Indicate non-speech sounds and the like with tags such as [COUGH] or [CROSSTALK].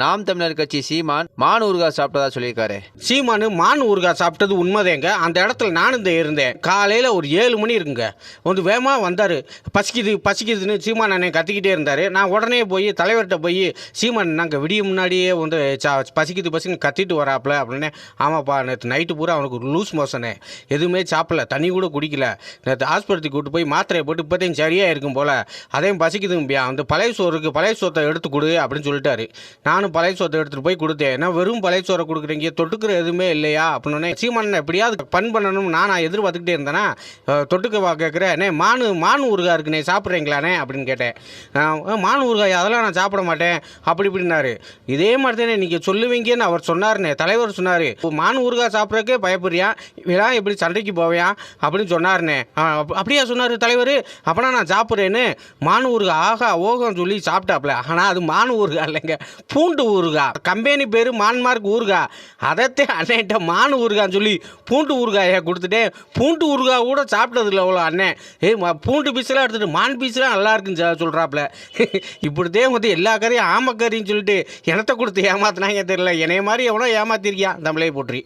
நாம் தமிழர் கட்சி சீமான் மான் ஊறுகாய் சாப்பிட்டதா சொல்லியிருக்காரு. சீமானு மான் ஊறுகாய் சாப்பிட்டது உண்மைதேங்க. அந்த இடத்துல நானும் இந்த இருந்தேன். காலையில் ஒரு ஏழு மணி இருக்குங்க. வந்து வேகமாக வந்தார். பசிக்குது பசிக்குதுன்னு சீமான் அண்ணன் கத்திக்கிட்டே இருந்தார். நான் உடனே போய் தலைவர்கிட்ட போய் சீமான் நாங்கள் விடிய முன்னாடியே வந்து சா பசிக்குது பசிக்குன்னு கத்திட்டு வராப்புல அப்படின்னு. ஆமாப்பா நேற்று நைட்டு பூரா அவனுக்கு லூஸ் மோசனே எதுவுமே சாப்பிடல தண்ணி கூட குடிக்கல. நேற்று ஆஸ்பத்திரிக்கு கூட்டு போய் மாத்திரையை போட்டு இப்போதையும் சரியாக இருக்கும் போல். அதையும் பசிக்குதும்பியா அந்த பழைய சோறுக்கு பழைய சோத்தை எடுத்து கொடு அப்படின்னு சொல்லிட்டாரு. நானும் பழைய சோத்தை எடுத்துகிட்டு போய் கொடுத்தேன் ஏன்னா வெறும் பழைய சோறை கொடுக்குறீங்க தொட்டுக்கிற எதுவுமே இல்லையா? அப்படின்னு சீமான் எப்படியாவது பண் பண்ணணும் நான் நான் எதிர்பார்த்துக்கிட்டே இருந்தேன்னா தொட்டுக்க கேட்குறேன் மானு மானு ஊறுகாய் இருக்குண்ணே சாப்பிட்றீங்களாண்ணே? அப்படின்னு கேட்டேன். மான் மானு ஊறுகாய் அதெல்லாம் நான் சாப்பிட மாட்டேன். அப்படி இப்படின்னாரு. இதே மாதிரி தானே நீங்கள் சொல்லுவீங்கன்னு அவர் சொன்னார்னே தலைவர் சொன்னார். மானு ஊறுகாய் சாப்பிட்றக்கே பயப்படுறியா? இவெல்லாம் எப்படி சண்டைக்கு போவியா? அப்படின்னு சொன்னார்னே அப்படியா சொன்னார் தலைவர்? அப்போனா நான் சாப்பிட்றேன்னு. மானு ஊறுகாய் ஆகா ஓகம் சொல்லி சாப்பிட்டாப்ல ஆனால் அது மானு ஊறுகாய் இல்லைங்க. பூண்டு ஊறுகா. கம்பெனி பேர் மான்மார்க் ஊறுகாய் அதைத்தே அண்ணன்ட்ட மானு ஊறுகான்னு சொல்லி பூண்டு ஊறுகாயை கொடுத்துட்டேன். பூண்டு ஊறுகாய் கூட சாப்பிட்டது இல்லை அவ்வளோ அண்ணன். ஏய் பூண்டு பீஸ்லாம் எடுத்துட்டு மான் பீஸ்லாம் நல்லா இருக்குன்னு சொல்கிறாப்புல சொல்றாப்புல. [LAUGHS] இப்படித்தான் வந்து எல்லா கறியும் ஆமக்கறின்னு சொல்லிட்டு எனத்த கொடுத்து ஏமாத்தினாங்க தெரியல. என்னைய மாதிரி எவனோ ஏமாத்திருக்கியான் தமிழை போற்றி.